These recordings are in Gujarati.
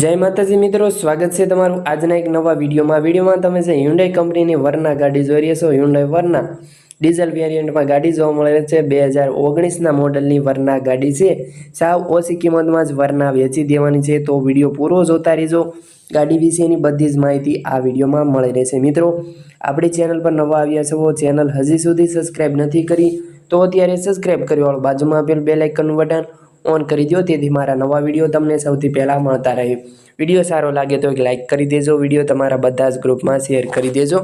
જય માતાજી મિત્રો, સ્વાગત છે તમારું આજના એક નવા વિડીયોમાં. વિડીયોમાં તમે જે હ્યુન્ડાઈ કંપનીની વરના ગાડી જોઈ રહ્યા છો હ્યુન્ડાઈ વરના ડીઝલ વેરિયન્ટમાં ગાડી જોવા મળે છે. બે હજાર ઓગણીસના મોડલની વરના ગાડી છે. સાવ ઓછી કિંમતમાં જ વરના વેચી દેવાની છે. તો વીડિયો પૂરો જોતા રહેજો. ગાડી વિશેની બધી જ માહિતી આ વિડીયોમાં મળી રહેશે. મિત્રો, આપણી ચેનલ પર નવા આવ્યા છો, ચેનલ હજી સુધી સબસ્ક્રાઈબ નથી કરી, તો અત્યારે સબસ્ક્રાઈબ કરી વાળો. બાજુમાં આપેલ બે લાઇકનનું બટન ઓન કરી દો તેથી મારા નવા વીડિયો તમને સૌથી પહેલાં મળતા રહે. વીડિયો સારો લાગે તો એક લાઇક કરી દેજો. વીડિયો તમારા બધા જ ગ્રુપમાં શેર કરી દેજો.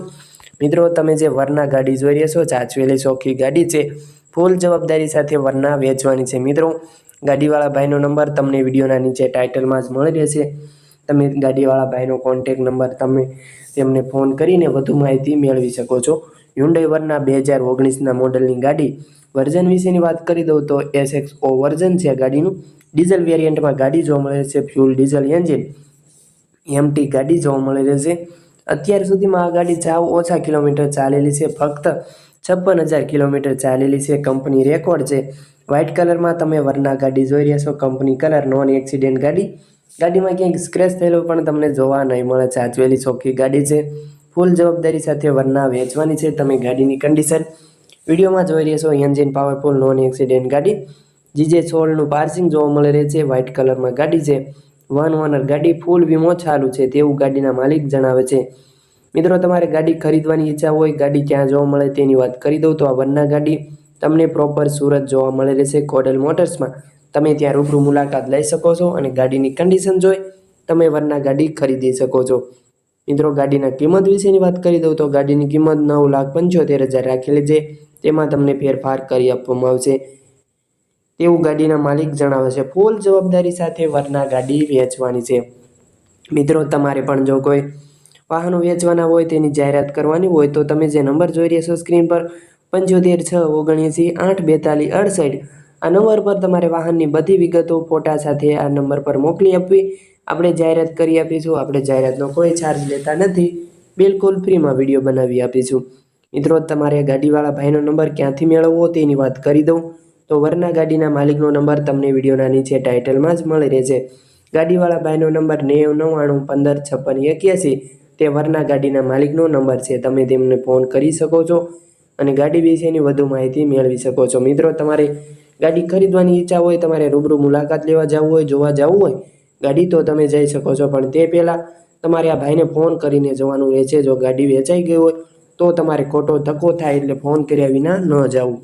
મિત્રો, તમે જે વરના ગાડી જોઈ રહ્યા છો, ચાચવેલી ચોખ્ખી ગાડી છે, ફૂલ જવાબદારી સાથે વરના વેચવાની છે. મિત્રો, ગાડીવાળા ભાઈનો નંબર તમને વિડીયોના નીચે ટાઇટલમાં જ મળી રહેશે. તમે ગાડીવાળા ભાઈનો કોન્ટેક નંબર તમે તેમને ફોન કરીને વધુ માહિતી મેળવી શકો છો. હ્યુન્ડાઈ વરના બે હજાર ઓગણીસના મોડલની ગાડી વર્ઝન વિશેની વાત કરી દઉં તો એસ એક્સ ઓ વર્ઝન છે ગાડીનું. ડીઝલ વેરિયન્ટમાં ગાડી જોવા મળે છે ફ્યુલ ડીઝલ એન્જિન એમટી ગાડી જોવા મળે છે. અત્યાર સુધીમાં આ ગાડી સાવ ઓછા કિલોમીટર ચાલેલી છે, ફક્ત છપ્પન હજાર કિલોમીટર ચાલેલી છે. કંપની રેકોર્ડ છે. વ્હાઇટ કલરમાં તમે વરના ગાડી જોઈ રહ્યા છો. કંપની કલર નોન એક્સિડેન્ટ ગાડી. ગાડીમાં ક્યાંક સ્ક્રેચ થયેલો પણ તમને જોવા નહીં મળે. ચાચવેલી ચોખ્ખી ગાડી છે. ફૂલ જવાબદારી સાથે વરના વેચવાની છે. તમે ગાડીની કન્ડિશન વિડીયોમાં જોઈ રહ્યા છો. એન્જિન પાવરફુલ નોન એક્સિડન્ટ ગાડી. જીજે સોળનું પાર્સિંગ જોવા મળી રહે છે. વ્હાઇટ કલરમાં ગાડી છે. વન ઓનર ગાડી ફૂલ વીમો ચાલુ છે. તેવું ગાડીના માલિક જણાવે છે. મિત્રો, તમારે ગાડી ખરીદવાની ઈચ્છા હોય, ગાડી ક્યાં જોવા મળે તેની વાત કરી દઉં તો આ વરના ગાડી તમને પ્રોપર સુરત જોવા મળે રહેશે કોડલ મોટર્સમાં. તમે ત્યાં રૂબરૂ મુલાકાત લઈ શકો છો અને ગાડીની કન્ડિશન જોઈ તમે વરના ગાડી ખરીદી શકો છો. મિત્રો, ગાડીના કિંમત વિશેની વાત કરી દઉં તો ગાડીની કિંમત નવ લાખ પંચોતેર હજાર રાખેલી છે. તેમાં તમને ફેરફાર કરી આપવામાં આવશે. તેવું ગાડીના માલિક જણાવે છે, ફૂલ જવાબદારી સાથે વરના ગાડી વેચવાની છે. મિત્રો, તમારે પણ જો કોઈ વાહનો વેચવાના હોય, તેની જાહેરાત કરવાની હોય, તો તમે જે નંબર જોઈ રહ્યા છો સ્ક્રીન પર, પંચોતેર છ ઓગણએંસી આઠ બેતાલીસ અડસઠ, આ નંબર પર તમારે વાહનની બધી વિગતો ફોટા સાથે આ નંબર પર મોકલી આપવી. આપણે જાહેરાત કરી આપીશું, આપણે જાહેરાતનો કોઈ ચાર્જ લેતા નથી. બિલકુલ ફ્રીમાં વીડિયો બનાવી આપીશું. મિત્રો, તમારે ગાડીવાળા ભાઈનો નંબર ક્યાંથી મેળવવો તેની વાત કરી દઉં. તો વરના ગાડીના માલિકનો નંબર તમને વિડીયોના નીચે ટાઇટલમાં જ મળી રહેશે. ગાડીવાળા ભાઈનો નંબર નેવ, નવ્વાણું, પંદર, છપ્પન, એક્યાસી. તે વરના ગાડીના માલિકનો નંબર છે. તમે તેમને ફોન કરી શકો છો અને ગાડી વિશેની વધુ માહિતી મેળવી શકો છો. મિત્રો, તમારે ગાડી ખરીદવાની ઈચ્છા હોય, તમારે રૂબરૂ મુલાકાત લેવા જવું હોય, જોવા જવું હોય ગાડી તો તમે જઈ શકો છો, પણ તે પહેલાં તમારે આ ભાઈને ફોન કરીને જવાનું રહેશે, જો ગાડી વેચાઈ ગઈ હોય તો તમારે ખોટો ધક્કો થાય એટલે ફોન કર્યા વિના ન જવું